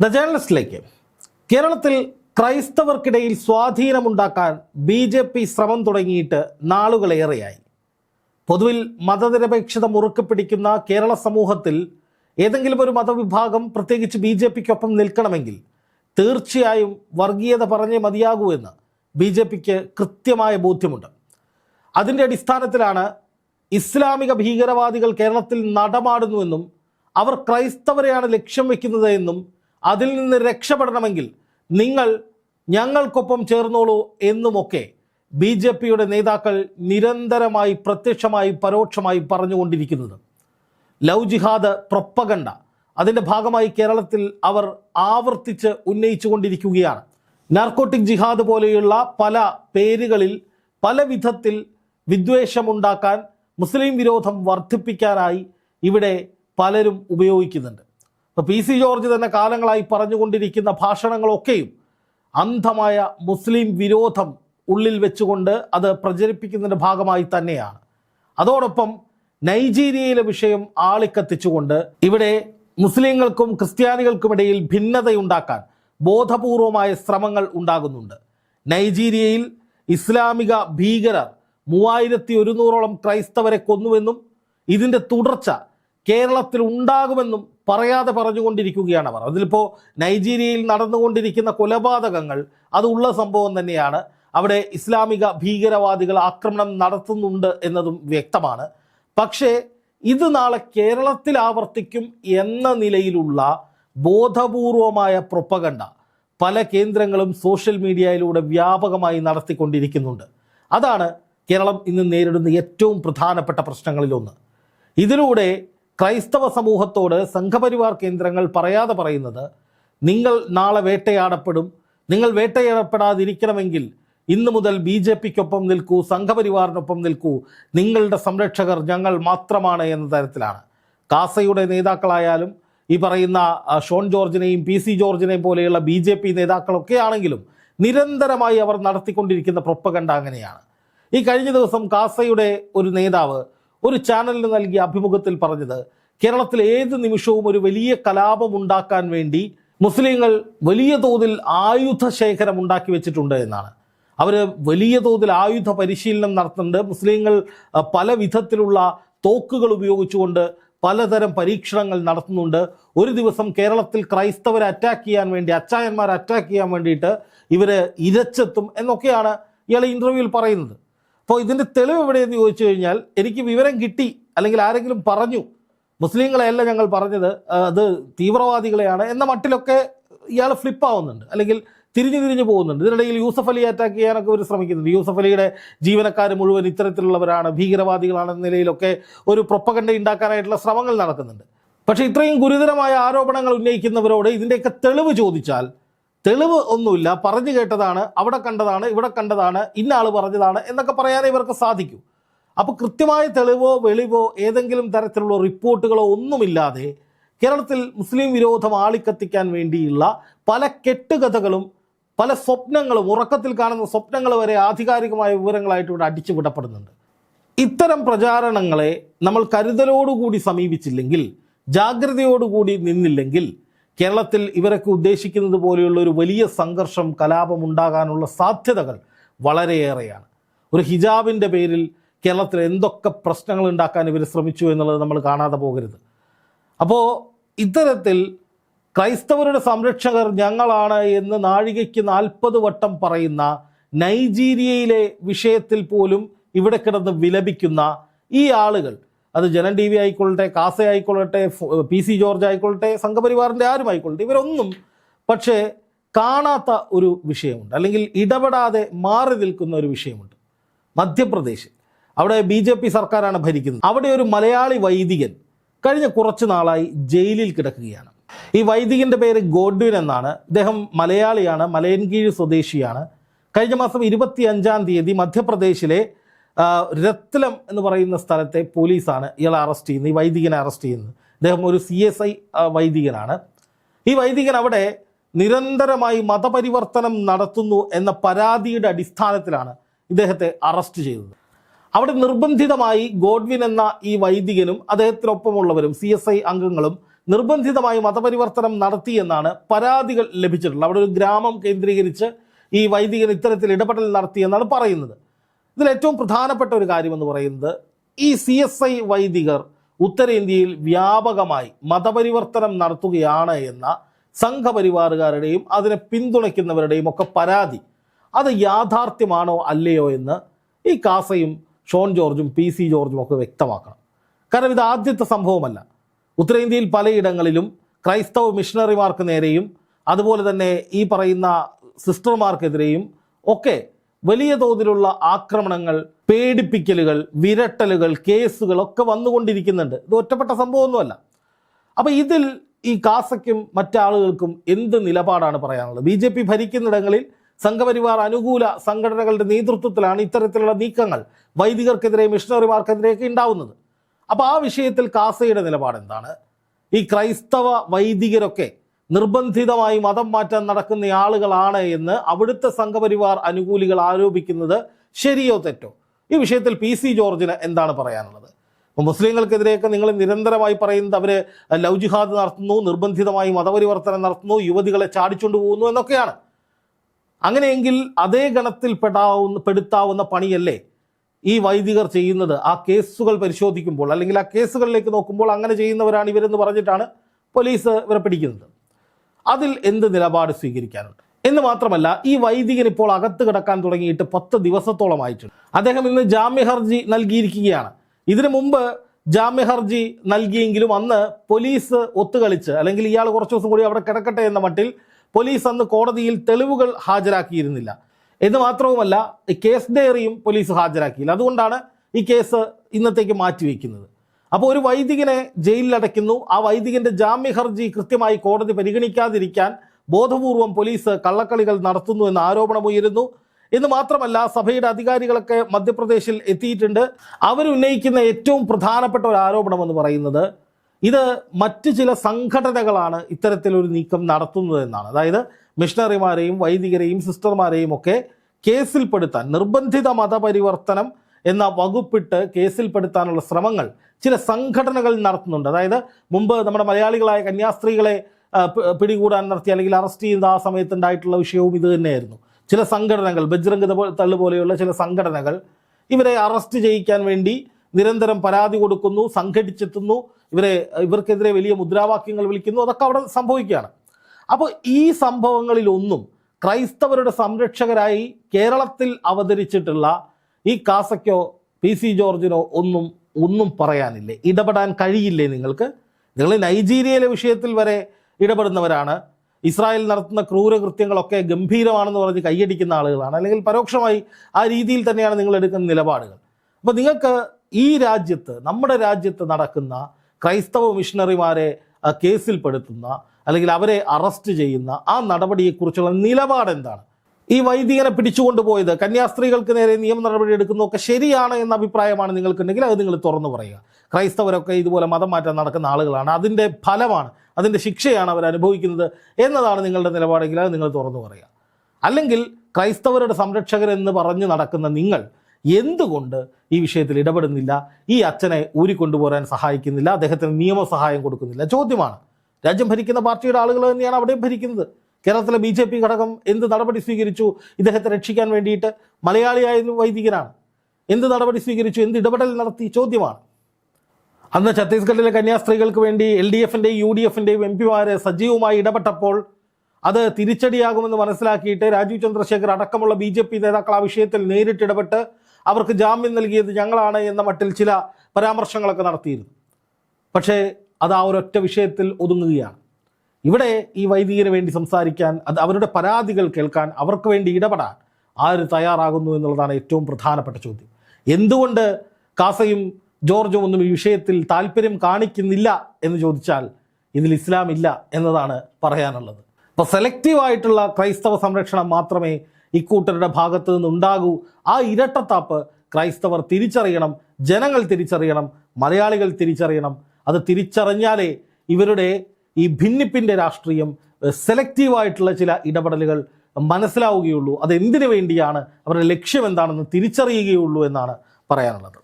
The ജേർണലിസ്റ്റിലേക്ക്. കേരളത്തിൽ ക്രൈസ്തവർക്കിടയിൽ സ്വാധീനമുണ്ടാക്കാൻ ബി ജെ പി ശ്രമം തുടങ്ങിയിട്ട് നാളുകളേറെയായി. പൊതുവിൽ മതനിരപേക്ഷത മുറുക്കി പിടിക്കുന്ന കേരള സമൂഹത്തിൽ ഏതെങ്കിലും ഒരു മതവിഭാഗം പ്രത്യേകിച്ച് ബി ജെ പിക്കൊപ്പം നിൽക്കണമെങ്കിൽ തീർച്ചയായും വർഗീയത പറഞ്ഞേ മതിയാകൂ എന്ന് ബി ജെ പിക്ക് കൃത്യമായ ബോധ്യമുണ്ട്. അതിന്റെ അടിസ്ഥാനത്തിലാണ് ഇസ്ലാമിക ഭീകരവാദികൾ കേരളത്തിൽ നടമാടുന്നുവെന്നും അവർ ക്രൈസ്തവരെയാണ് ലക്ഷ്യം വെക്കുന്നത് എന്നും അതിൽ നിന്ന് രക്ഷപ്പെടണമെങ്കിൽ നിങ്ങൾ ഞങ്ങൾക്കൊപ്പം ചേർന്നോളൂ എന്നുമൊക്കെ ബി ജെ പിയുടെ നേതാക്കൾ നിരന്തരമായി പ്രത്യക്ഷമായി പരോക്ഷമായി പറഞ്ഞുകൊണ്ടിരിക്കുന്നത്. ലവ് ജിഹാദ് പ്രൊപ്പഗണ്ട. അതിന്റെ ഭാഗമായി കേരളത്തിൽ അവർ ആവർത്തിച്ച് ഉന്നയിച്ചുകൊണ്ടിരിക്കുകയാണ്. നാർക്കോട്ടിക് ജിഹാദ് പോലെയുള്ള പല പേരുകളിൽ പല വിധത്തിൽ വിദ്വേഷമുണ്ടാക്കാൻ മുസ്ലിം വിരോധം വർദ്ധിപ്പിക്കാനായി ഇവിടെ പലരും ഉപയോഗിക്കുന്നുണ്ട്. ഇപ്പോൾ പി സി ജോർജ് തന്നെ കാലങ്ങളായി പറഞ്ഞുകൊണ്ടിരിക്കുന്ന ഭാഷണങ്ങളൊക്കെയും അന്ധമായ മുസ്ലിം വിരോധം ഉള്ളിൽ വെച്ചുകൊണ്ട് അത് പ്രചരിപ്പിക്കുന്നതിന്റെ ഭാഗമായി തന്നെയാണ്. അതോടൊപ്പം നൈജീരിയയിലെ വിഷയം ആളിക്കത്തിച്ചുകൊണ്ട് ഇവിടെ മുസ്ലിങ്ങൾക്കും ക്രിസ്ത്യാനികൾക്കുമിടയിൽ ഭിന്നതയുണ്ടാക്കാൻ ബോധപൂർവമായ ശ്രമങ്ങൾ ഉണ്ടാകുന്നുണ്ട്. നൈജീരിയയിൽ ഇസ്ലാമിക ഭീകരർ മൂവായിരത്തി ഒരുന്നൂറോളം ക്രൈസ്തവരെ കൊന്നുവെന്നും ഇതിന്റെ തുടർച്ച കേരളത്തിൽ ഉണ്ടാകുമെന്നും പറയാതെ പറഞ്ഞുകൊണ്ടിരിക്കുകയാണ് അവർ. അതിലിപ്പോൾ നൈജീരിയയിൽ നടന്നുകൊണ്ടിരിക്കുന്ന കൊലപാതകങ്ങൾ അതുള്ള സംഭവം തന്നെയാണ്. അവിടെ ഇസ്ലാമിക ഭീകരവാദികൾ ആക്രമണം നടത്തുന്നുണ്ട് എന്നതും വ്യക്തമാണ്. പക്ഷേ ഇത് നാളെ കേരളത്തിൽ ആവർത്തിക്കും എന്ന നിലയിലുള്ള ബോധപൂർവമായ പ്രൊപ്പകണ്ട പല കേന്ദ്രങ്ങളും സോഷ്യൽ മീഡിയയിലൂടെ വ്യാപകമായി നടത്തിക്കൊണ്ടിരിക്കുന്നുണ്ട്. അതാണ് കേരളം ഇന്ന് നേരിടുന്ന ഏറ്റവും പ്രധാനപ്പെട്ട പ്രശ്നങ്ങളിലൊന്ന്. ഇതിലൂടെ ക്രൈസ്തവ സമൂഹത്തോട് സംഘപരിവാർ കേന്ദ്രങ്ങൾ പറയാതെ പറയുന്നത് നിങ്ങൾ നാളെ വേട്ടയാടപ്പെടും നിങ്ങൾ വേട്ടയാടപ്പെടാതിരിക്കണമെങ്കിൽ ഇന്നു മുതൽ ബി ജെ പിക്കൊപ്പം നിൽക്കൂ സംഘപരിവാറിനൊപ്പം നിൽക്കൂ. നിങ്ങളുടെ സംരക്ഷകർ ഞങ്ങൾ മാത്രമാണ് എന്ന തരത്തിലാണ്. കാസയുടെ നേതാക്കളായാലും ഈ പറയുന്ന ഷോൺ ജോർജിനെയും പി സി ജോർജിനെയും പോലെയുള്ള ബി ജെ പി നേതാക്കളൊക്കെ ആണെങ്കിലും നിരന്തരമായി അവർ നടത്തിക്കൊണ്ടിരിക്കുന്ന പ്രൊപ്പകണ്ട അങ്ങനെയാണ്. ഈ കഴിഞ്ഞ ദിവസം കാസയുടെ ഒരു നേതാവ് ഒരു ചാനലിന് നൽകിയ അഭിമുഖത്തിൽ പറഞ്ഞത് കേരളത്തിൽ ഏത് നിമിഷവും ഒരു വലിയ കലാപം ഉണ്ടാക്കാൻ വേണ്ടി മുസ്ലിങ്ങൾ വലിയ തോതിൽ ആയുധ ശേഖരം ഉണ്ടാക്കി വെച്ചിട്ടുണ്ട് എന്നാണ്. അവർ വലിയ തോതിൽ ആയുധ പരിശീലനം നടത്തുന്നുണ്ട്. മുസ്ലിങ്ങൾ പല വിധത്തിലുള്ള തോക്കുകൾ ഉപയോഗിച്ചുകൊണ്ട് പലതരം പരീക്ഷണങ്ങൾ നടത്തുന്നുണ്ട്. ഒരു ദിവസം കേരളത്തിൽ ക്രൈസ്തവരെ അറ്റാക്ക് ചെയ്യാൻ വേണ്ടി അച്ചായന്മാരെ അറ്റാക്ക് ചെയ്യാൻ വേണ്ടിയിട്ട് ഇവർ ഇരച്ചെത്തും എന്നൊക്കെയാണ് ഇയാൾ ഇന്റർവ്യൂവിൽ പറയുന്നത്. അപ്പോൾ ഇതിന്റെ തെളിവ് എവിടെയെന്ന് ചോദിച്ചു കഴിഞ്ഞാൽ എനിക്ക് വിവരം കിട്ടി അല്ലെങ്കിൽ ആരെങ്കിലും പറഞ്ഞു. മുസ്ലിങ്ങളെയല്ല ഞങ്ങൾ പറഞ്ഞത് അത് തീവ്രവാദികളെയാണ് എന്ന മട്ടിലൊക്കെ ഇയാൾ ഫ്ലിപ്പാവുന്നുണ്ട് അല്ലെങ്കിൽ തിരിഞ്ഞു തിരിഞ്ഞു പോകുന്നുണ്ട്. ഇതിനിടയിൽ യൂസഫ് അലി അറ്റാക്ക് ചെയ്യാനൊക്കെ ഒരു ശ്രമിക്കുന്നുണ്ട്. യൂസഫ് അലിയുടെ ജീവനക്കാർ മുഴുവൻ ഇത്തരത്തിലുള്ളവരാണ് ഭീകരവാദികളാണെന്ന നിലയിലൊക്കെ ഒരു പ്രൊപ്പകണ്ട ഉണ്ടാക്കാനായിട്ടുള്ള ശ്രമങ്ങൾ നടക്കുന്നുണ്ട്. പക്ഷേ ഇത്രയും ഗുരുതരമായ ആരോപണങ്ങൾ ഉന്നയിക്കുന്നവരോട് ഇതിന്റെയൊക്കെ തെളിവ് ചോദിച്ചാൽ തെളിവ് ഒന്നുമില്ല. പറഞ്ഞു കേട്ടതാണ് അവിടെ കണ്ടതാണ് ഇവിടെ കണ്ടതാണ് ഇന്ന ആൾ പറഞ്ഞതാണ് എന്നൊക്കെ പറയാനേ ഇവർക്ക് സാധിക്കൂ. അപ്പോൾ കൃത്യമായ തെളിവോ വെളിവോ ഏതെങ്കിലും തരത്തിലുള്ള റിപ്പോർട്ടുകളോ ഒന്നുമില്ലാതെ കേരളത്തിൽ മുസ്ലിം വിരോധം ആളിക്കത്തിക്കാൻ വേണ്ടിയുള്ള പല കെട്ടുകഥകളും പല സ്വപ്നങ്ങളും ഉറക്കത്തിൽ കാണുന്ന സ്വപ്നങ്ങൾ വരെ ആധികാരികമായ വിവരങ്ങളായിട്ട് ഇവിടെ അടിച്ചു വിടപ്പെടുന്നുണ്ട് ഇത്തരം പ്രചാരണങ്ങളെ നമ്മൾ കരുതലോടുകൂടി സമീപിച്ചില്ലെങ്കിൽ ജാഗ്രതയോടുകൂടി നിന്നില്ലെങ്കിൽ കേരളത്തിൽ ഇവരൊക്കെ ഉദ്ദേശിക്കുന്നത് പോലെയുള്ള ഒരു വലിയ സംഘർഷം കലാപം ഉണ്ടാകാനുള്ള സാധ്യതകൾ വളരെയേറെയാണ്. ഒരു ഹിജാബിന്റെ പേരിൽ കേരളത്തിൽ എന്തൊക്കെ പ്രശ്നങ്ങൾ ഉണ്ടാക്കാൻ ഇവർ ശ്രമിച്ചു എന്നുള്ളത് നമ്മൾ കാണാതെ പോകരുത്. അപ്പോൾ ഇത്തരത്തിൽ ക്രൈസ്തവരുടെ സംരക്ഷകർ ഞങ്ങളാണ് എന്ന് നാഴികയ്ക്ക് നാൽപ്പത് വട്ടം പറയുന്ന നൈജീരിയയിലെ വിഷയത്തിൽ പോലും ഇവിടെ കിടന്ന് വിലപിക്കുന്ന ഈ ആളുകൾ അത് ജനം ടി വി ആയിക്കൊള്ളട്ടെ കാസ ആയിക്കൊള്ളട്ടെ പി സി ജോർജ് ആയിക്കൊള്ളട്ടെ സംഘപരിവാറിന്റെ ആരും ആയിക്കൊള്ളട്ടെ ഇവരൊന്നും പക്ഷേ കാണാത്ത ഒരു വിഷയമുണ്ട്. അല്ലെങ്കിൽ ഇടപെടാതെ മാറി നിൽക്കുന്ന ഒരു വിഷയമുണ്ട്. മധ്യപ്രദേശ് അവിടെ ബി ജെ പി സർക്കാരാണ് ഭരിക്കുന്നത്. അവിടെ ഒരു മലയാളി വൈദികൻ കഴിഞ്ഞ കുറച്ച് നാളായി ജയിലിൽ കിടക്കുകയാണ്. ഈ വൈദികന്റെ പേര് ഗോഡ്വിൻ എന്നാണ്. ഇദ്ദേഹം മലയാളിയാണ് മലയൻകീഴ് സ്വദേശിയാണ്. കഴിഞ്ഞ മാസം ഇരുപത്തി അഞ്ചാം തീയതി മധ്യപ്രദേശിലെ രത്ലം എന്ന് പറയുന്ന സ്ഥലത്തെ പോലീസാണ് ഇയാളെ അറസ്റ്റ് ചെയ്യുന്നത് ഈ വൈദികനെ അറസ്റ്റ് ചെയ്യുന്നത്. അദ്ദേഹം ഒരു സി എസ് ഐ വൈദികനാണ്. ഈ വൈദികൻ അവിടെ നിരന്തരമായി മതപരിവർത്തനം നടത്തുന്നു എന്ന പരാതിയുടെ അടിസ്ഥാനത്തിലാണ് ഇദ്ദേഹത്തെ അറസ്റ്റ് ചെയ്തത്. അവിടെ നിർബന്ധിതമായി ഗോഡ്വിൻ എന്ന ഈ വൈദികനും അദ്ദേഹത്തിനൊപ്പമുള്ളവരും സി എസ് ഐ അംഗങ്ങളും നിർബന്ധിതമായി മതപരിവർത്തനം നടത്തി എന്നാണ് പരാതികൾ ലഭിച്ചിട്ടുള്ളത്. അവിടെ ഒരു ഗ്രാമം കേന്ദ്രീകരിച്ച് ഈ വൈദികൻ ഇത്തരത്തിൽ ഇടപെടൽ നടത്തിയെന്നാണ് പറയുന്നത്. ഇതിൽ ഏറ്റവും പ്രധാനപ്പെട്ട ഒരു കാര്യമെന്ന് പറയുന്നത് ഈ സി എസ് ഐ വൈദികർ ഉത്തരേന്ത്യയിൽ വ്യാപകമായി മതപരിവർത്തനം നടത്തുകയാണ് എന്ന സംഘപരിവാറുകാരുടെയും അതിനെ പിന്തുണയ്ക്കുന്നവരുടെയും ഒക്കെ പരാതി. അത് യാഥാർത്ഥ്യമാണോ അല്ലയോ എന്ന് ഈ കാസയും ഷോൺ ജോർജും പി സി ജോർജും ഒക്കെ വ്യക്തമാക്കണം. കാരണം ഇത് ആദ്യത്തെ സംഭവമല്ല. ഉത്തരേന്ത്യയിൽ പലയിടങ്ങളിലും ക്രൈസ്തവ മിഷണറിമാർക്ക് നേരെയും അതുപോലെ തന്നെ ഈ പറയുന്ന സിസ്റ്റർമാർക്കെതിരെയും ഒക്കെ വലിയ തോതിലുള്ള ആക്രമണങ്ങൾ പേടിപ്പിക്കലുകൾ വിരട്ടലുകൾ കേസുകൾ ഒക്കെ വന്നുകൊണ്ടിരിക്കുന്നുണ്ട്. ഇത് ഒറ്റപ്പെട്ട സംഭവമൊന്നുമല്ല. അപ്പോൾ ഇതിൽ ഈ കാസയ്ക്കും മറ്റാളുകൾക്കും എന്ത് നിലപാടാണ് പറയാനുള്ളത്? ബി ജെ പി ഭരിക്കുന്നിടങ്ങളിൽ സംഘപരിവാർ അനുകൂല സംഘടനകളുടെ നേതൃത്വത്തിലാണ് ഇത്തരത്തിലുള്ള നീക്കങ്ങൾ വൈദികർക്കെതിരെ മിഷണറിമാർക്കെതിരെയൊക്കെ ഉണ്ടാവുന്നത്. അപ്പോൾ ആ വിഷയത്തിൽ കാസയുടെ നിലപാട് എന്താണ് ഈ ക്രൈസ്തവ വൈദികരൊക്കെ നിർബന്ധിതമായി മതം മാറ്റാൻ നടക്കുന്ന ആളുകളാണ് എന്ന് അവിടുത്തെ സംഘപരിവാർ അനുകൂലികൾ ആരോപിക്കുന്നത് ശരിയോ തെറ്റോ? ഈ വിഷയത്തിൽ പി സി ജോർജിന് എന്താണ് പറയാനുള്ളത്? മുസ്ലിങ്ങൾക്കെതിരെയൊക്കെ നിങ്ങൾ നിരന്തരമായി പറയുന്നത് അവർ ലവ് ജിഹാദ് നടത്തുന്നു നിർബന്ധിതമായി മതപരിവർത്തനം നടത്തുന്നു യുവതികളെ ചാടിച്ചുകൊണ്ട് പോകുന്നു എന്നൊക്കെയാണ്. അങ്ങനെയെങ്കിൽ അതേ ഗണത്തിൽ പെടാവുന്ന പെടുത്താവുന്ന പണിയല്ലേ ഈ വൈദികർ ചെയ്യുന്നത്? ആ കേസുകൾ പരിശോധിക്കുമ്പോൾ അല്ലെങ്കിൽ ആ കേസുകളിലേക്ക് നോക്കുമ്പോൾ അങ്ങനെ ചെയ്യുന്നവരാണ് ഇവരെന്ന് പറഞ്ഞിട്ടാണ് പോലീസ് ഇവരെ പിടിക്കുന്നത്. അതിൽ എന്ത് നിലപാട് സ്വീകരിക്കാനുണ്ട്? എന്ന് മാത്രമല്ല ഈ വൈദികൻ ഇപ്പോൾ അകത്ത് കിടക്കാൻ തുടങ്ങിയിട്ട് പത്ത് ദിവസത്തോളമായിട്ടുണ്ട് അദ്ദേഹം ഇന്ന് ജാമ്യ ഹർജി നൽകിയിരിക്കുകയാണ്. ഇതിനു മുമ്പ് ജാമ്യ ഹർജി നൽകിയെങ്കിലും അന്ന് പോലീസ് ഒത്തുകളിച്ച് അല്ലെങ്കിൽ ഇയാൾ കുറച്ച് ദിവസം കൂടി അവിടെ കിടക്കട്ടെ എന്ന മട്ടിൽ പോലീസ് അന്ന് കോടതിയിൽ തെളിവുകൾ ഹാജരാക്കിയിരുന്നില്ല. എന്ന് മാത്രവുമല്ല കേസ് ഡയറിയും പോലീസ് ഹാജരാക്കിയില്ല. അതുകൊണ്ടാണ് ഈ കേസ് ഇന്നത്തേക്ക് മാറ്റിവെക്കുന്നത്. അപ്പോൾ ഒരു വൈദികനെ ജയിലിൽ അടയ്ക്കുന്നു. ആ വൈദികന്റെ ജാമ്യ ഹർജി കൃത്യമായി കോടതി പരിഗണിക്കാതിരിക്കാൻ ബോധപൂർവം പോലീസ് കള്ളക്കളികൾ നടത്തുന്നു എന്ന ആരോപണമുയരുന്നു എന്ന് മാത്രമല്ല സഭയുടെ അധികാരികളൊക്കെ മധ്യപ്രദേശിൽ എത്തിയിട്ടുണ്ട്. അവരുന്നയിക്കുന്ന ഏറ്റവും പ്രധാനപ്പെട്ട ഒരു ആരോപണം എന്ന് പറയുന്നത് ഇത് മറ്റു ചില സംഘടനകളാണ് ഇത്തരത്തിലൊരു നീക്കം നടത്തുന്നത് എന്നാണ്. അതായത് മിഷണറിമാരെയും വൈദികരെയും സിസ്റ്റർമാരെയും ഒക്കെ കേസിൽപ്പെടുത്താൻ നിർബന്ധിത മതപരിവർത്തനം എന്ന വകുപ്പിട്ട് കേസിൽപ്പെടുത്താനുള്ള ശ്രമങ്ങൾ ചില സംഘടനകൾ നടത്തുന്നുണ്ട്. അതായത് മുമ്പ് നമ്മുടെ മലയാളികളായ കന്യാസ്ത്രീകളെ പിടികൂടാൻ നടത്തി അല്ലെങ്കിൽ അറസ്റ്റ് ചെയ്യുന്ന ആ സമയത്തുണ്ടായിട്ടുള്ള വിഷയവും ഇത് തന്നെയായിരുന്നു. ചില സംഘടനകൾ ബജ്രംഗ് തള്ളു പോലെയുള്ള ചില സംഘടനകൾ ഇവരെ അറസ്റ്റ് ചെയ്യിക്കാൻ വേണ്ടി നിരന്തരം പരാതി കൊടുക്കുന്നു സംഘടിച്ചെത്തുന്നു. ഇവരെ ഇവർക്കെതിരെ വലിയ മുദ്രാവാക്യങ്ങൾ വിളിക്കുന്നു. അതൊക്കെ അവിടെ സംഭവിക്കുകയാണ്. അപ്പോൾ ഈ സംഭവങ്ങളിലൊന്നും ക്രൈസ്തവരുടെ സംരക്ഷകരായി കേരളത്തിൽ അവതരിച്ചിട്ടുള്ള ഈ കാസയ്ക്കോ പി സി ജോർജിനോ ഒന്നും ഒന്നും പറയാനില്ലേ? ഇടപെടാൻ കഴിയില്ലേ നിങ്ങൾക്ക്? നിങ്ങൾ നൈജീരിയയിലെ വിഷയത്തിൽ വരെ ഇടപെടുന്നവരാണ്. ഇസ്രായേൽ നടത്തുന്ന ക്രൂരകൃത്യങ്ങളൊക്കെ ഗംഭീരമാണെന്ന് പറഞ്ഞ് കൈയടിക്കുന്ന ആളുകളാണ്. അല്ലെങ്കിൽ പരോക്ഷമായി ആ രീതിയിൽ തന്നെയാണ് നിങ്ങൾ എടുക്കുന്ന നിലപാടുകൾ. അപ്പോൾ നിങ്ങൾക്ക് ഈ രാജ്യത്ത് നമ്മുടെ രാജ്യത്ത് നടക്കുന്ന ക്രൈസ്തവ മിഷണറിമാരെ കേസിൽപ്പെടുത്തുന്ന അല്ലെങ്കിൽ അവരെ അറസ്റ്റ് ചെയ്യുന്ന ആ നടപടിയെക്കുറിച്ചുള്ള നിലപാട് എന്താണ് ഈ വൈദികനെ പിടിച്ചുകൊണ്ടുപോയത്. കന്യാസ്ത്രീകൾക്ക് നേരെ നിയമ നടപടി എടുക്കുന്നതൊക്കെ ശരിയാണ് എന്ന അഭിപ്രായമാണ് നിങ്ങൾക്കുണ്ടെങ്കിൽ അത് നിങ്ങൾ തുറന്നു പറയുക. ക്രൈസ്തവരൊക്കെ ഇതുപോലെ മതം മാറ്റം നടക്കുന്ന ആളുകളാണ്. അതിന്റെ ഫലമാണ് അതിന്റെ ശിക്ഷയാണ് അവർ അനുഭവിക്കുന്നത് എന്നതാണ് നിങ്ങളുടെ നിലപാടെങ്കിൽ അത് നിങ്ങൾ തുറന്നു പറയുക. അല്ലെങ്കിൽ ക്രൈസ്തവരുടെ സംരക്ഷകരെന്ന് പറഞ്ഞ് നടക്കുന്ന നിങ്ങൾ എന്തുകൊണ്ട് ഈ വിഷയത്തിൽ ഇടപെടുന്നില്ല? ഈ അച്ഛനെ ഊരിക്കൊണ്ടുപോരാൻ സഹായിക്കുന്നില്ല? അദ്ദേഹത്തിന് നിയമസഹായം കൊടുക്കുന്നില്ല? ചോദ്യമാണ്. രാജ്യം ഭരിക്കുന്ന പാർട്ടിയുടെ ആളുകൾ തന്നെയാണ് അവിടെയും ഭരിക്കുന്നത്. കേരളത്തിലെ ബി ജെ പി ഘടകം എന്ത് നടപടി സ്വീകരിച്ചു? ഇദ്ദേഹത്തെ രക്ഷിക്കാൻ വേണ്ടിയിട്ട് മലയാളിയായ വൈദികനാണ് എന്ത് നടപടി സ്വീകരിച്ചു? എന്ത് ഇടപെടൽ നടത്തി? ചോദ്യമാണ്. അന്ന് ഛത്തീസ്ഗഡിലെ കന്യാസ്ത്രീകൾക്ക് വേണ്ടി എൽ ഡി എഫിന്റെയും യു ഡി എഫിന്റെയും എം പിമാർ സജീവമായി ഇടപെട്ടപ്പോൾ അത് തിരിച്ചടിയാകുമെന്ന് മനസ്സിലാക്കിയിട്ട് രാജീവ് ചന്ദ്രശേഖർ അടക്കമുള്ള ബി ജെ പി നേതാക്കൾ ആ വിഷയത്തിൽ നേരിട്ട് ഇടപെട്ട് അവർക്ക് ജാമ്യം നൽകിയത് ഞങ്ങളാണ് എന്ന മട്ടിൽ ചില പരാമർശങ്ങളൊക്കെ നടത്തിയിരുന്നു. പക്ഷേ അത് ആ ഒരൊറ്റ വിഷയത്തിൽ ഒതുങ്ങുകയാണ്. ഇവിടെ ഈ വൈദികന് വേണ്ടി സംസാരിക്കാൻ അത് അവരുടെ പരാതികൾ കേൾക്കാൻ അവർക്ക് വേണ്ടി ഇടപെടാൻ ആര് തയ്യാറാകുന്നു എന്നുള്ളതാണ് ഏറ്റവും പ്രധാനപ്പെട്ട ചോദ്യം. എന്തുകൊണ്ട് കാസയും ജോർജും ഒന്നും ഈ വിഷയത്തിൽ താല്പര്യം കാണിക്കുന്നില്ല എന്ന് ചോദിച്ചാൽ ഇതിൽ ഇസ്ലാം ഇല്ല എന്നതാണ് പറയാനുള്ളത്. അപ്പോൾ സെലക്റ്റീവായിട്ടുള്ള ക്രൈസ്തവ സംരക്ഷണം മാത്രമേ ഇക്കൂട്ടരുടെ ഭാഗത്ത് നിന്നുണ്ടാകൂ. ആ ഇരട്ടത്താപ്പ് ക്രൈസ്തവർ തിരിച്ചറിയണം ജനങ്ങൾ തിരിച്ചറിയണം മലയാളികൾ തിരിച്ചറിയണം. അത് തിരിച്ചറിഞ്ഞാലേ ഇവരുടെ ഈ ഭിന്നിപ്പിന്റെ രാഷ്ട്രീയം സെലക്റ്റീവായിട്ടുള്ള ചില ഇടപെടലുകൾ മനസ്സിലാവുകയുള്ളൂ. അത് എന്തിനു വേണ്ടിയാണ്? അവരുടെ ലക്ഷ്യം എന്താണെന്ന് തിരിച്ചറിയുകയുള്ളൂ എന്നാണ് പറയാനുള്ളത്.